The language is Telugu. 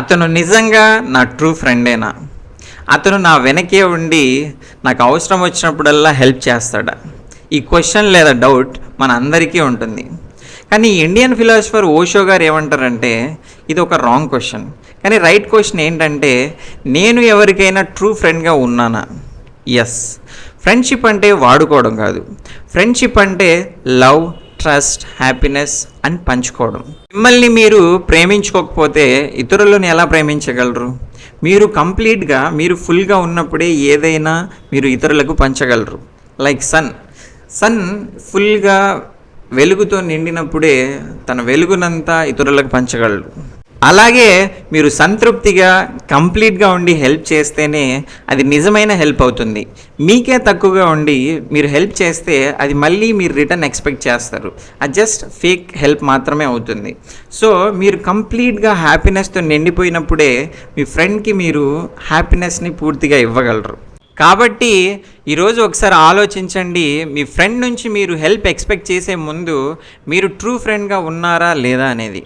అతను నిజంగా నా ట్రూ ఫ్రెండేనా అతను నా వెనకే ఉండి నాకు అవసరం వచ్చినప్పుడల్లా హెల్ప్ చేస్తాడా. ఈ క్వశ్చన్ లేదా డౌట్ మన అందరికీ ఉంటుంది. కానీ ఇండియన్ ఫిలాసఫర్ ఓషో గారు ఏమంటారంటే ఇది ఒక రాంగ్ క్వశ్చన్ కానీ రైట్ క్వశ్చన్ ఏంటంటే నేను ఎవరికైనా ట్రూ ఫ్రెండ్గా ఉన్నానా? ఎస్ ఫ్రెండ్షిప్ అంటే వాడుకోవడం కాదు. ఫ్రెండ్షిప్ అంటే లవ్ ట్రస్ట్ హ్యాపీనెస్ అని పంచుకోవడం. మిమ్మల్ని మీరు ప్రేమించుకోకపోతే ఇతరులను ఎలా ప్రేమించగలరు? మీరు కంప్లీట్గా మీరు ఫుల్గా ఉన్నప్పుడే ఏదైనా మీరు ఇతరులకు పంచగలరు. Like sun. సన్ ఫుల్గా వెలుగుతో నిండినప్పుడే తన వెలుగునంతా ఇతరులకు పంచగలరు. అలాగే మీరు సంతృప్తిగా కంప్లీట్గా ఉండి హెల్ప్ చేస్తేనే అది నిజమైన హెల్ప్ అవుతుంది. మీకే తక్కువగా ఉండి మీరు హెల్ప్ చేస్తే అది మళ్ళీ మీరు రిటర్న్ ఎక్స్పెక్ట్ చేస్తారు. అది జస్ట్ ఫేక్ హెల్ప్ మాత్రమే అవుతుంది. సో మీరు కంప్లీట్గా హ్యాపీనెస్తో నిండిపోయినప్పుడే మీ ఫ్రెండ్కి మీరు హ్యాపీనెస్ని పూర్తిగా ఇవ్వగలరు. కాబట్టి ఈరోజు ఒకసారి ఆలోచించండి మీ ఫ్రెండ్ నుంచి మీరు హెల్ప్ ఎక్స్పెక్ట్ చేసే ముందు మీరు ట్రూ ఫ్రెండ్గా ఉన్నారా లేదా అనేది.